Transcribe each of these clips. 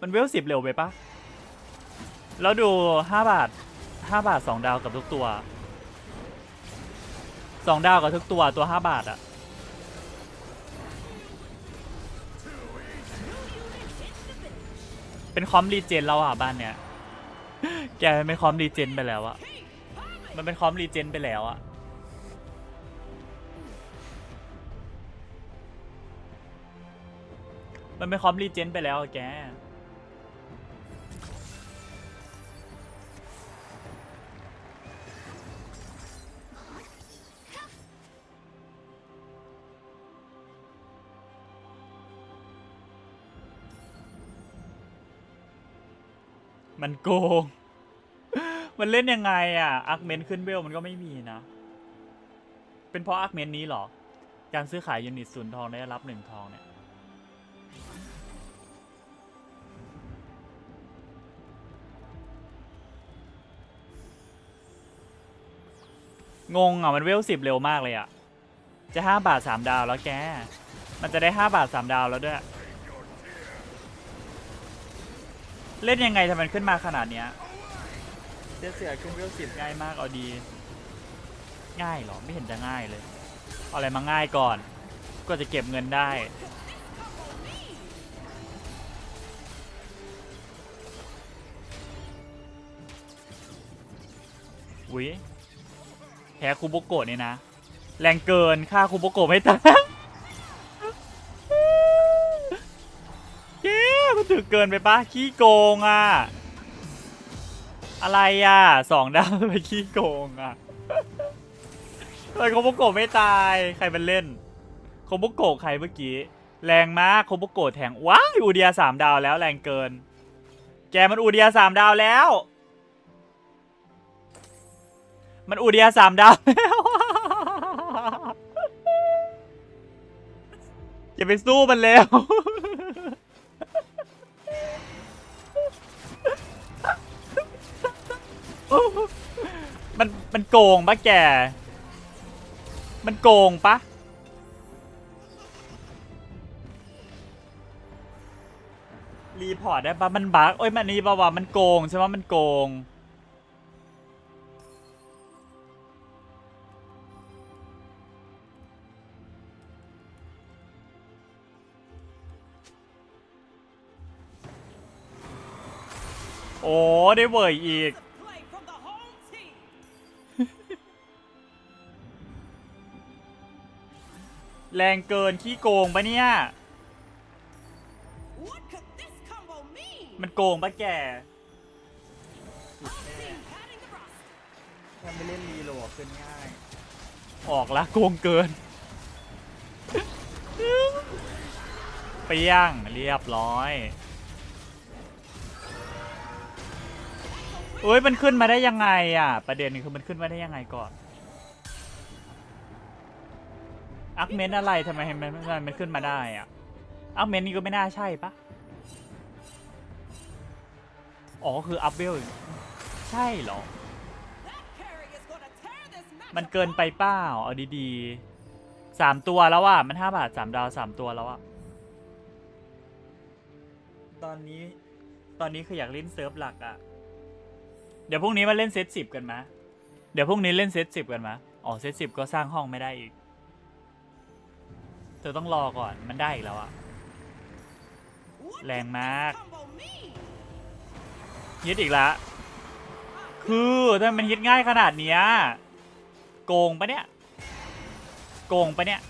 มันเวลสิบเร็วไปปะแล้วดูห้าบาทห้าบาทสองดาวกับทุกตัวสองดาวกับทุกตัวตัวห้าบาทอะเป็นคอมรีเจนแล้วอะบ้านเนี้ยแกเป็นคอมรีเจนไปแล้วอะมันเป็นคอมรีเจนไปแล้วอะมันเป็นคอมรีเจนไปแล้วแก มันโกง มันเล่นยังไงอะอาร์คเมนขึ้นเวลมันก็ไม่มีนะ เป็นเพราะอาร์คเมนนี้เหรอ การซื้อขายยูนิตศูนย์ทองได้รับหนึ่งทองเนี่ย งงอะ มันเวลสิบเร็วมากเลยอะ จะห้าบาทสามดาวแล้วแก มันจะได้ห้าบาทสามดาวแล้วด้วย เล่นยังไงทำไมมันขึ้นมาขนาดเนี้ยเสียเสือขึ้นเวลสิบง่ายมากเอาดี ง่ายเหรอไม่เห็นจะง่ายเลยเอาอะไรมาง่ายก่อน ก็จะเก็บเงินได้ อุ้ยแพ้คูโบโกะเนี่ยนะ แรงเกินค่าคูโบโกะไม่ตังเถึกเกินไปปะขี้โกงอะ อะไรอะสองดาวไปขี้โกงอะทำไมโคโบโกะไม่ตายใครมันเล่นโคโบโกะใครเมื่อกี้ แรงมากโคโบโกะแทงว้าอูเดียสามดาวแล้วแรงเกิน แกมันอูเดียสามดาวแล้ว มันอูเดียสามดาวแล้วอย่าไปสู้มันแล้ว มันมันโกงปะแก มันโกงปะรีพอร์ตได้ปะมันบักเอ้ยมันนี่ปะวะมันโกงใช่ไหมมันโกง โอ้ได้เวยอีก แรงเกินขี้โกงปะเนี่ย What could this combo mean? มันโกงปะแก Team padding the roster. ถ้าไม่เล่นรีโหลดขึ้นง่าย ออกละโกงเกินเปี้ยงเรียบร้อยเอ้ยมันขึ้นมาได้ยังไงอะ ประเด็นคือมันขึ้นมาได้ยังไงก่อน อักเมนอะไรทำไมมันทำไมมันขึ้นมาได้อะอักเมนนี่ก็ไม่น่าใช่ปะอ๋อคืออัพเวลใช่เหรอ That carry is gonna tear this match มันเกินไปเปล่าเอาดีๆสามตัวแล้วอะ มันห้าบาทสามดาวสามตัวแล้วอะ ตอนนี้ ตอนนี้คืออยากเล่นเซิร์ฟหลักอะ เดี๋ยวพรุ่งนี้มาเล่นเซตสิบกันมะ เดี๋ยวพรุ่งนี้เล่นเซตสิบกันมะ อ๋อเซตสิบก็สร้างห้องไม่ได้อีก เธอต้องรอก่อนมันได้อีกแล้วอะแรงมาก this combo mean? ยึดอีกละคือถ้ามันยึดง่ายขนาดเนี้ยโกงปะเนี่ยโกงปะเนี่ย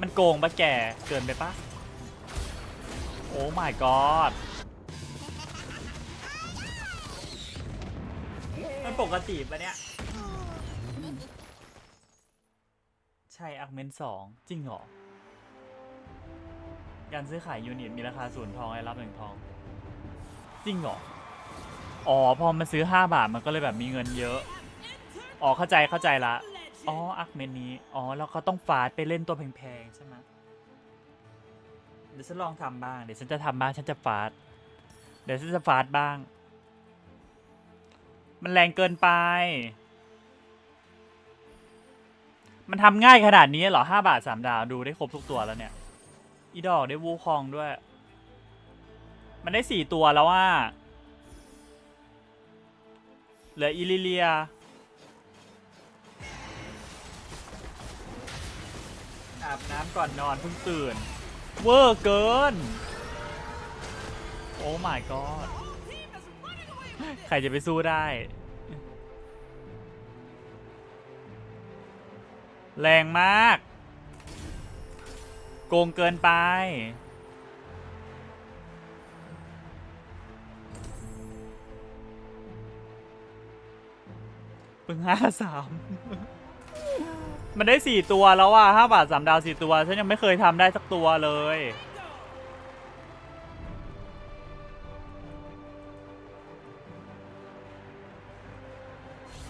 มันโกงปะแกเกินไปปะโอ้ my god มันปกติปะเนี่ย ใช่อักเมนสองจริงเหรอ การซื้อขายยูนิตมีราคาศูนย์ทองให้รับหนึ่งทอง จริงเหรอ อ๋อ พอมันซื้อ 5 บาทมันก็เลยแบบมีเงินเยอะ อ๋อ เข้าใจเข้าใจละ อ๋อ อักเมนนี้ อ๋อ แล้วเขาต้องฟาดไปเล่นตัวแพงๆ ใช่ไหมเดี๋ยวฉันลองทำบ้าง เดี๋ยวฉันจะทำบ้าง ฉันจะฟาด เดี๋ยวฉันจะฟาดบ้าง มันแรงเกินไป มันทำง่ายขนาดนี้เหรอ5บาท3ดาวดูได้ครบทุกตัวแล้วเนี่ย อีดอกได้วูคองด้วย มันได้สี่ตัวแล้วว่าเหลืออิลิเลีย อาบน้ำก่อนนอนเพิ่งตื่น เวอร์เกิน โอ้ my god ใครจะไปสู้ได้ แรงมาก โกงเกินไป เพิ่งห้าสามมันได้สี่ตัวแล้วอะห้าบาทสามดาวสี่ตัว ฉันยังไม่เคยทำได้สักตัวเลย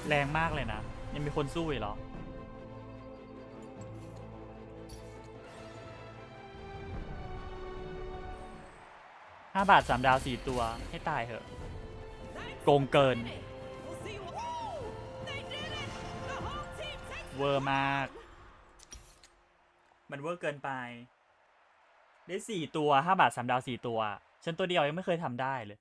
แรงมากเลยนะ ยังมีคนสู้อีกเหรอ ห้าบาทสามดาวสี่ตัวให้ตายเหอะ โกงเกิน เวอร์มาก มันเวอร์เกินไป ได้สี่ตัวห้าบาทสามดาวสี่ตัว ฉันตัวเดียวยังไม่เคยทำได้เลย